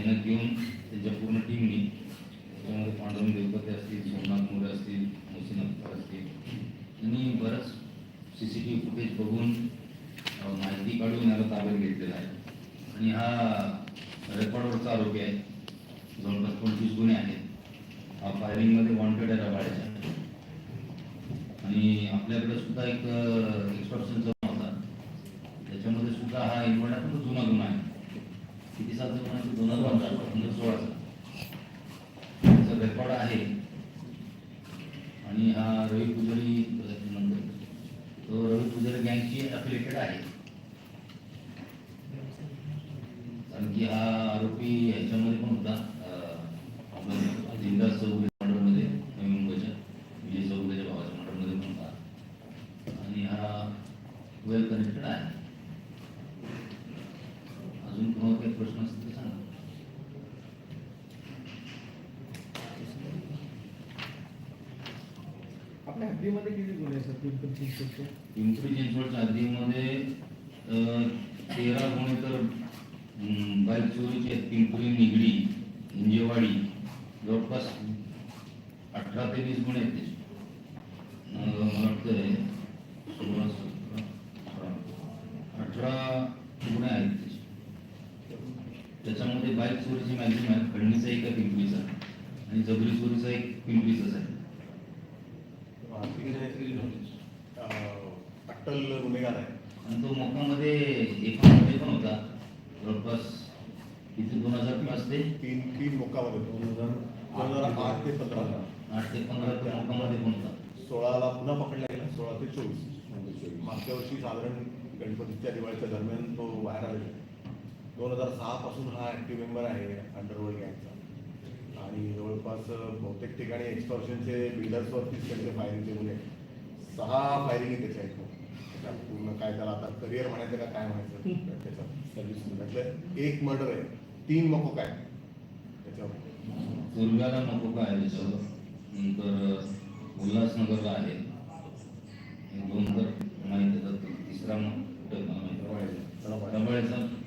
मेहनत घेऊन त्यांच्या पूर्ण टीमनी त्याच्यामध्ये पांडुरंग देवपते असतील सोमनाथ मोरे असतील मोहसिन अख्तर असतील. त्यांनी बरंच C C T V footage बघून माहिती काढून याला ताब्यात घेतलेला आहे. आणि हा रेकॉर्डवरचा आरोपी आहे. जवळपास पंचवीस गुन्हे आहेत. हा फायरिंगमध्ये वॉन्टेड आहे रबाड्याच्या आणि आपल्याकडे सुद्धा एक एक्सपर्शनचा होता. त्याच्यामध्ये सुद्धा हा इन्व्हर्टर जुना गुन्हा आहे. किती सालचा दोन हजार पंधरा पंधरा सोळाचा त्याचा रेकॉर्ड आहे. आणि हा रवी पुजारी नंतर तो रवी पुजारी गँगशी अफिलेटेड आहे. कारण की हा आरोपी याच्यामध्ये पण होता अं, आपलं जिंदास चौगुले मर्डरमध्ये नवी मुंबईच्या विजय चौगुलेच्या भावाच्या मर्डरमध्ये पण होता आणि हा वेल कनेक्टेड आहे अजून कोणावर काही प्रश्न असतील तर सांगा आपल्या हद्दीमध्ये किती गुन्हे आहेत सर पिंपरी चिंचवडचे पिंपरी चिंचवडच्या हद्दीमध्ये तेरा गुन्हे तर बाईक चोरीचे आहेत. पिंपरी निगडी इंजेवाडी जवळपास अठरा ते वीस गुन्हे आहेत त्याचे मला वाटतंय सोळा सतरा अठरा अठरा गुन्हे आहेत त्याचे त्याच्यामध्ये बाईक चोरीची मॅक्झिमम आहे. खंडणीचा एक आहे पिंपरीचा. आणि जबरी चोरीचा एक पिंपरीचाच आहे. अट्टल गुन्हेगार आहे आणि तो मोकामध्ये एकामध्ये पण होता जवळपास किती दोन हजार पाच ते तीन तीन मोकामध्ये दोन हजार दोन हजार आठ ते पंधरा आठ ते पंधरा ते मोकामध्ये पण होता सोळाला पुन्हा पकडला गेला सोळा ते चोवीस मागच्या वर्षी साधारण गणपतीच्या दिवाळीच्या दरम्यान तो बाहेर आलेला दोन हजार सहा पासून हा ऍक्टिव्ह मेंबर आहे अंडरवर्ल्ड गँगचा आणि जवळपास बहुतेक ठिकाणी एक्सटॉर्शनचे बिल्डर्सवरतीच त्यांचे फायरिंगचे गुन्हे सहा फायरिंग त्याच्या आहेत त्याच्या पूर्ण काय त्याला आता करिअर म्हणायचं का काय म्हणायचं? त्याच्या सर्व्हिस त्यातलं एक मर्डर आहे. तीन मको काय? त्याच्यावर. दुर्गाला नको काय आहे त्याच्यावर नंतर उल्हासनगरला आहे. दोन तर माहीत येतात तिसरा मग मला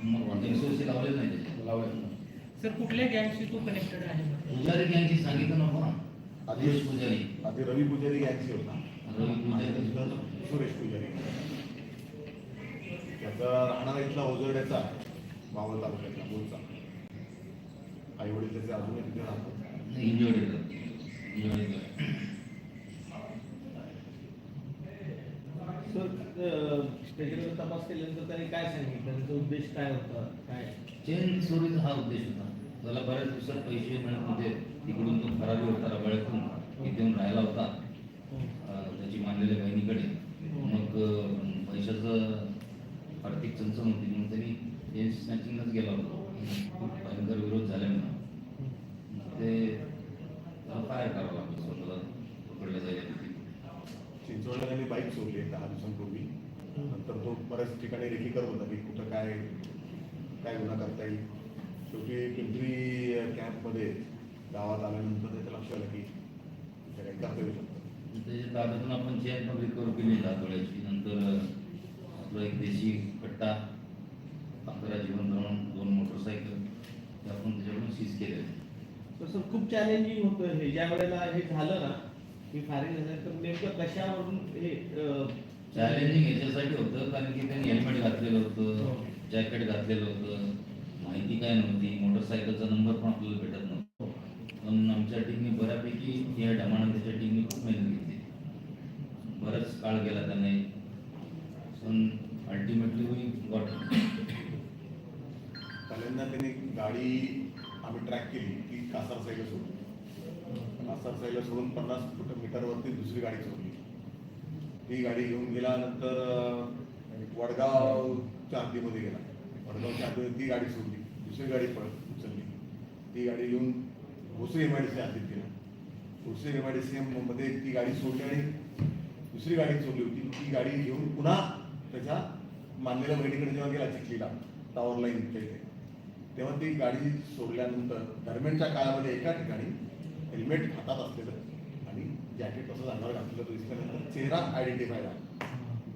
मग एसओसी लावलेलं नाही त्याच्यात. सर कुठल्या गँगशी तो कनेक्टेड आहे? पुजारी यांची सांगितलं नको ना. आदेश पुजारी. आधी रवी पुजारी गँगची होता. रवी पुजारी. सुरेश पुजारी. त्याचा राहणारा इथला ओझरड्याचा मावळ तालुक्यातला मूळचा आई वडील त्याचे अजूनही तिथे राहतात इंजोर्ड सर स्टेशनवर तपास केल्यानंतर त्यांनी काय सांगितलं? त्यांचा उद्देश काय होता? काय? चेन चोरीचा हा उद्देश होता. त्याला बऱ्याच दिवसात पैसे मिळत होते तिकडून तो फरारी होता रबाळ्यातून इथे येऊन राहिला होता. अं, त्याची मानलेल्या बहिणीकडे. मग पैशाचं आर्थिक चणचण होती. म्हणून त्यांनी चेन स्नॅचिंगलाच गेला होता. खूप भयंकर विरोध झाल्यामुळे ते त्याला फायर करावं लागलं. स्वतःला पकडलं जायला चिंचवडला त्यांनी बाईक सोडली दहा दिवसांपूर्वी. नंतर तो बऱ्याच ठिकाणी रेकी करत होता की कुठं काय काय गुन्हा करता येईल? शेवटी पिंपरी कॅम्पमध्ये गावात आल्यानंतर त्याच्या लक्ष आलं की काही करता येऊ शकतं त्याच्या ताब्यातून आपण चेन पण रिकवर केली दातोळ्याची नंतर आपलं एक देशी कट्टा अकरा जीवन धरून दोन मोटरसायकल ते आपण त्याच्याकडून सीज केले. तसं खूप चॅलेंजिंग होतं हे. ज्या वेळेला हे झालं ना की फायरिंग झाल्यानंतर नेमकं कशावरून हे चॅलेंजिंग याच्यासाठी होतं कारण की त्यांनी हेल्मेट घातलेलं हो. होतं जॅकेट घातलेलं होतं. माहिती काय नव्हती. मोटरसायकलचा नंबर पण आपल्याला भेटत नव्हतो. पण आमच्या टीमने बऱ्यापैकी या त्याच्या टीमने खूप मेहनत घेतली. बराच काळ गेला त्याने. पण अल्टिमेटली वी गॉट पहिल्यांदा त्याने गाडी आम्ही ट्रॅक केली. ती कासार साईडला सोडली कासार साईडला सोडून पन्नास फुट मीटरवरती दुसरी गाडी सोडली. ती गाडी घेऊन गेल्यानंतर वडगाव वडगावच्या हद्दीमध्ये गेला. वडगावच्या हद्दीमध्ये ती गाडी सोडली. दुसरी गाडी पळत उचलली. ती गाडी घेऊन Bhosari M I D C हद्दीत गेला. Bhosari M I D C मध्ये ती गाडी सोडली आणि दुसरी गाडी सोडली होती. ती गाडी घेऊन पुन्हा त्याच्या मानलेल्या बहिणीकडे जेव्हा गेला चिखलीला टॉवर लाईन इथे. तेव्हा ती गाडी सोडल्यानंतर दरम्यानच्या काळामध्ये एका ठिकाणी हेल्मेट हातात असलेलं आणि जॅकेट कसं अंगावर घातलेलं तो दिसल्यानंतर चेहरा आयडेंटिफाय झाला.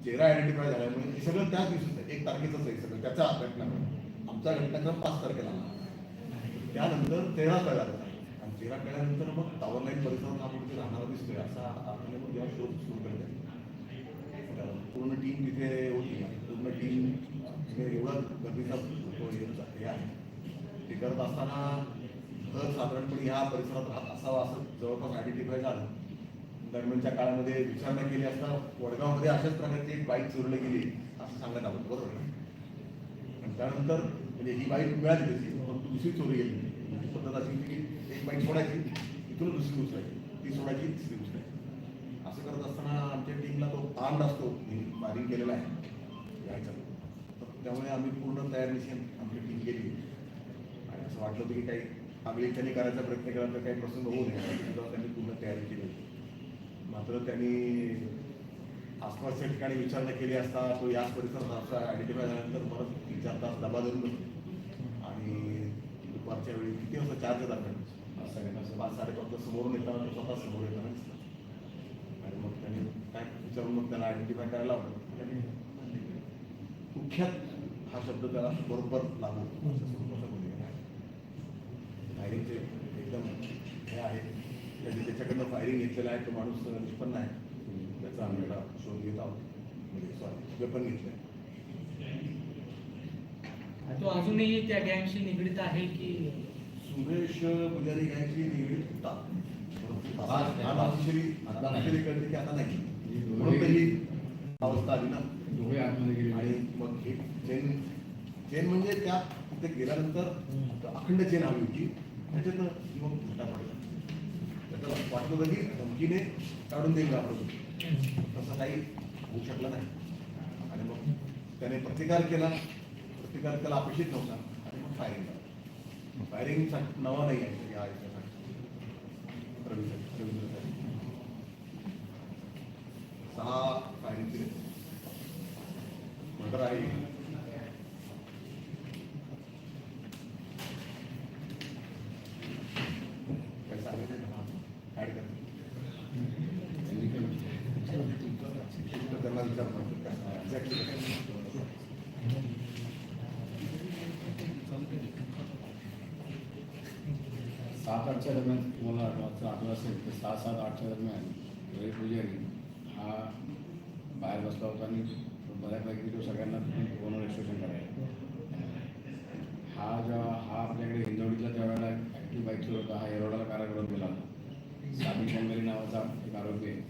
चेहरा आयडेंटिफाय झाल्यामुळे हे सगळं त्याच दिवशीच एक तारखेचंच आहे सगळं. त्याचा घटनाक्रम आमचा घटनाक्रम पाच तारखेला आला. त्यानंतर तेरा कळला. आणि तेरा कळल्यानंतर मग टावर लाईन परिसरात आपण तिथे राहणारा दिसतोय असा आपल्याला मग जेव्हा शोध सुरू केला आहे पूर्ण टीम तिथे होती. पूर्ण टीम एवढा गर्दीचा तो हे आहे. ते करत असताना घर साधारणपणे ह्या परिसरात राहत असावा असं जवळपास आयडेंटिफाय झालं. दरम्यानच्या काळामध्ये विचारणा केली असता वडगावमध्ये अशाच प्रकारची एक बाईक चोरली गेली असं सांगण्यात आलं बरोबर आणि त्यानंतर म्हणजे ही बाईक मिळाली तशी परंतु दुसरी चोरी गेली म्हणजे पद्धत अशी होती की एक बाईक सोडायची इथून दुसरी उचलायची ती सोडायची तिसरी उचलायची. असं करत असताना आमच्या टीमला तो आर्म असतो फायरिंग केलेला आहे. यायचा. तर त्यामुळे आम्ही पूर्ण तयार निश्चित आमची टीम गेली आणि असं वाटलं होतं की काही आगळी त्यांनी करायचा प्रयत्न केला तर काही प्रसंग होऊ नये. तेव्हा त्यांनी पूर्ण तयारी केली होती. मात्र त्यांनी आसपासच्या ठिकाणी विचारणा केली असता तो याच परिसरात असा आयडेंटिफाय झाल्यानंतर परत तीन चार तास डबा धरून आणि दुपारच्या वेळी किती वाजता चारच्या दरम्यान पाच साडेपाच पाच साडेपाचला समोरून येताना तो स्वतः समोर येताना दिसला. आणि मग त्यांनी काय विचारून मग त्याला आयडेंटिफाय करायला लावलं. कुख्यात हा शब्द त्याला बरोबर लागू. असं स्वरूपाचा आहे. एकदम हे आहे. त्यांनी त्याच्याकडनं फायरिंग घेतलेलं आहे तो माणूस निष्पन्न आहे. त्याचा आम्ही आता शोध घेत आहोत. म्हणजे सॉरी वेपन घेतलं तो अजूनही त्या गँगशी निगडीत आहे की सुरेश पुजारी घ्यायची निगडीत होता. कळते की आता नाही. म्हणून तर ही अवस्था आली ना. आतमध्ये गेले. आणि मग हे चेन चेन म्हणजे त्या तिथे गेल्यानंतर अखंड चेन हवी होती. त्याच्यातनं ती मग फुटा पडला. त्याचं वाटलं की धमकीने काढून देईल आपण तसं काही होऊ शकलं नाही. आणि मग त्याने प्रतिकार केला. प्रतिकार त्याला अपेक्षित नव्हता. आणि मग फायरिंग झालं. फायरिंग नवा नाही आहे. या याच्यासाठी. रवींद्र रवींद्रसाठी. सहा फायरिंग केले. मर्डर आहे काय सांगितलं का? ऍड कर त्यांनी काय म्हटलं? तर त्यांना विचारतो काय एक्झॅक्टली सात आठच्या दरम्यान तुम्हाला रात्र आठवलं असेल तर सहा सात आठच्या दरम्यान रवी पुजारी हा बाहेर बसला होता आणि बऱ्यापैकी तो सगळ्यांना फोनवर रजिस्ट्रेशन करायला हा जेव्हा हा आपल्याकडे हिंदवडीतला त्यावेळेला ॲक्टिव्ह बाईक होता हा एरोडाला कारागृहात गेला होता. सादी पनवेली नावाचा एक आरोपी आहे.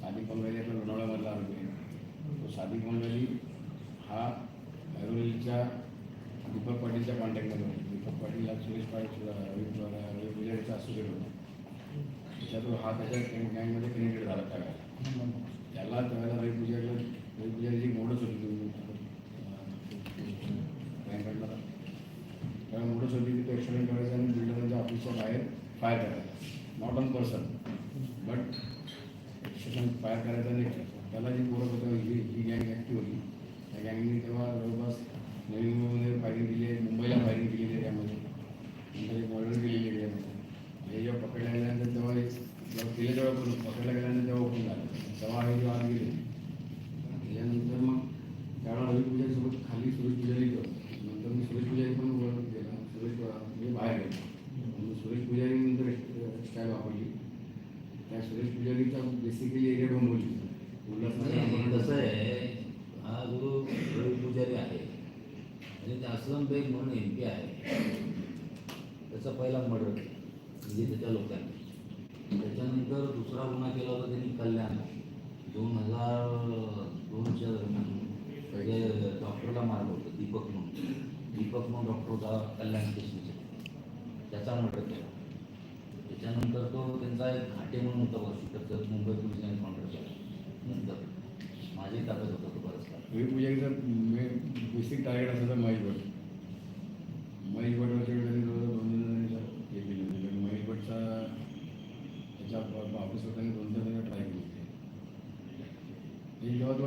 सादी पनवेली आपल्या लोणावळ्यामधला आरोपी आहे. तो सादी पनवेली हा ऐरोलीच्या दीपक पाटीलच्या कॉन्टॅक्टमध्ये होता. दीपक पाटील हा सुरेश पाटील रवी रवी पुजारीचा असोसिएट होता त्याच्यातून हा त्याच्या गँगमध्ये कनेक्टेड झाला त्यावेळेला त्याला त्यावेळेला रवी पुजारीला रवी पुजारीची मोडच होती. बँकडला त्याला मोडच होती की तो एक्सिडेंट करायचा आणि बिल्डरांच्या ऑफिसच्या बाहेर फायर करायचा. Not on person but accident fire करायचा नाही त्याला जी पोरं होतं ही ही गँग ॲक्टिव्ह होती. त्या गँगने तेव्हा जवळपास नवी मुंबईमध्ये फायरिंग केली आहे मुंबईला फायरिंग केलेली आहे त्यामध्ये नंतर एक मर्डर केलेली आहे त्यामध्ये हे जेव्हा पकडल्या गेल्यानंतर तेव्हा एक जेव्हा केलं तेव्हा करून पकडल्या गेल्यानंतर तेव्हा ओपन झालं तेव्हा हे जेव्हा आत गेले त्याच्यानंतर मग त्यावेळेला रवी पुजारीसोबत खाली सुरेश पुजारी होतं नंतर मी सुरेश पुजारी पण वर गेला सुरेश म्हणजे बाहेर गेला मग सुरेश पुजारी नंतर स्टाईल वापरली त्या सुरेश पुजारीचा बेसिकली एरिया डोंबवली नाही, कसं आहे हा जो रवी पुजारी आहे आणि ते असलम बेग म्हणून एम पी आहे त्याचा पहिला मर्डर म्हणजे त्याच्या लोकांनी. त्याच्यानंतर दुसरा गुन्हा केला होता त्यांनी कल्याण. दोन हजार दोनच्या दरम्यान पहिले डॉक्टरला मारलं होतं दीपक म्हणून. दीपक म्हणून डॉक्टर होता कल्याण स्टेशनचा त्याचा मर्डर केला. त्याच्यानंतर तो त्यांचा एक घाटे म्हणून होता वर्षी तर मुंबई पोलिसांनी कॉन्ट्रॅक्ट केला नंतर माझी ताकद होता तो बरंच काळ बेसिक टार्गेट असायचा महेश भट महेश भट वेळेला त्यांनी जवळजवळ दोन दोन जणांनी हे केले होते कारण महेश भटचा त्याच्या ऑफिसवर त्यांनी दोन तीन जण ट्राय केली होती तो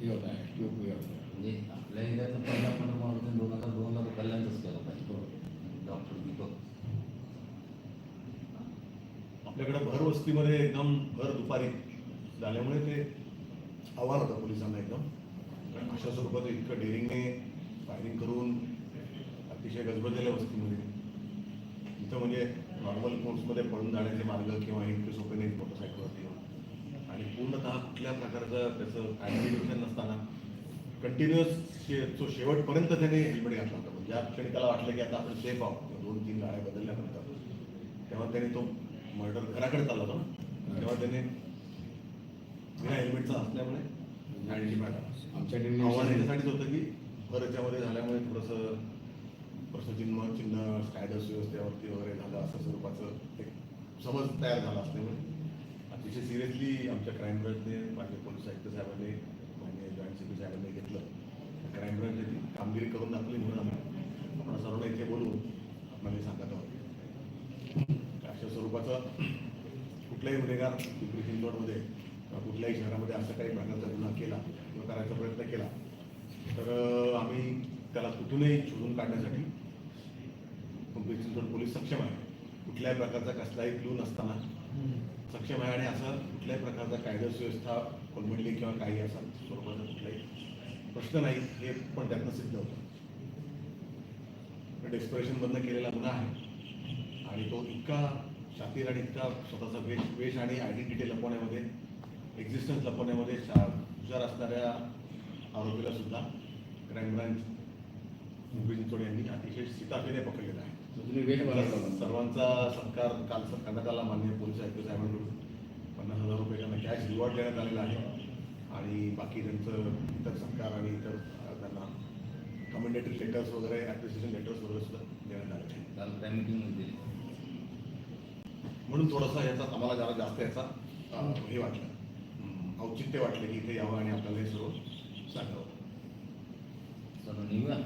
हे होता ॲक्टिव्ह हे होता म्हणजे आपल्या एरियाचा पहिला पण माणूस दोन हजार दोनला तो कल्याणच केला पाहिजे डॉक्टर दीपक. आपल्याकडे भर वस्तीमध्ये एकदम भर दुपारी झाल्यामुळे ते आव्हान होतं पोलिसांना एकदम. कारण अशा स्वरूपात इतकं डेअरिंगने फायरिंग करून अतिशय गजबजलेल्या वस्तीमध्ये. जिथं म्हणजे नॉर्मल कोर्समध्ये पळून जाण्याचे मार्ग किंवा इतके सोपे नाहीत मोटरसायकलवरती आणि पूर्णतः कुठल्या प्रकारचं त्याचं आयडेंटिफिकेशन नसताना कंटिन्युअस तो शेवटपर्यंत त्याने हेल्मेट घातला होता. म्हणजे ज्या क्षणी त्याला वाटलं की आता आपण सेफ आहोत दोन तीन गाड्या बदलल्यानंतर. तेव्हा त्याने तो मर्डर घराकडे चालला होता तेव्हा त्याने बिना हेल्मेटचा असल्यामुळे आयडेंटिफाय झाला आमच्या आव्हान याच्यासाठीच होतं की भर याच्यामध्ये झाल्यामुळे थोडंसं प्रश्नचिन्ह चिन्ह स्टॅडस व्यवस्थेवरती वगैरे झालं असं स्वरूपाचं एक समज तयार झाला असल्यामुळे. म्हणजे अतिशय सिरियसली आमच्या क्राईम ब्रांचने माझे पोलीस आयुक्त साहेबांनी मान्य जॉईंट सी पी साहेबांनी घेतलं. क्राईम ब्रांचने ती कामगिरी करून दाखवली म्हणून आम्ही. आपण सर्वांना इथे बोलून आपल्याला हे सांगत आहोत. अशा स्वरूपाचं कुठलाही गुन्हेगार पिंपरी चिंचवडमध्ये किंवा कुठल्याही शहरामध्ये असं काही प्रकारचा गुन्हा केला किंवा करायचा प्रयत्न केला तर आम्ही त्याला कुठूनही शोधून काढण्यासाठी पिंपरी चिंचवड पोलीस सक्षम आहे. कुठल्याही प्रकारचा कसलाही क्लू नसताना. सक्षम आहे आणि असं कुठल्याही प्रकारचा कायदा सुव्यवस्था कोलमडली किंवा काही असा स्वरूपाचा कुठलाही प्रश्न नाही हे पण त्यातनं सिद्ध होतं. म्हणजे डेस्परेशन बंद केलेला गुन्हा आहे. आणि तो इतका शातीर आणि इतका स्वतःचा वेश वेश आणि आयडेंटिटी लपवण्यामध्ये एक्झिस्टन्स लपवण्यामध्ये शा हुशार असणाऱ्या आरोपीला सुद्धा क्राईम ब्रांच मुंबई चिंचवड यांनी अतिशय सीताफेने पकडलेला आहे. तुम्ही वेट बघा सर्वांचा सत्कार काल स- करण्यात आला माननीय पोलीस आयुक्त साहेबांकडून. पन्नास हजार रुपये त्यांना कॅश रिवॉर्ड देण्यात आलेला आहे. आणि बाकी त्यांचं इतर सत्कार आणि इतर त्यांना कमेंडेटरी लेटर्स वगैरे ॲप्रिसिएशन लेटर्स वगैरे सुद्धा देण्यात आले काल त्या मीटिंगमध्ये म्हणून थोडासा याचा आम्हाला जरा जास्त याचा हे वाटलं. औचित्य वाटलं की इथे यावं आणि आपल्याला हे सर्व सांगावं. सर्व निघूया.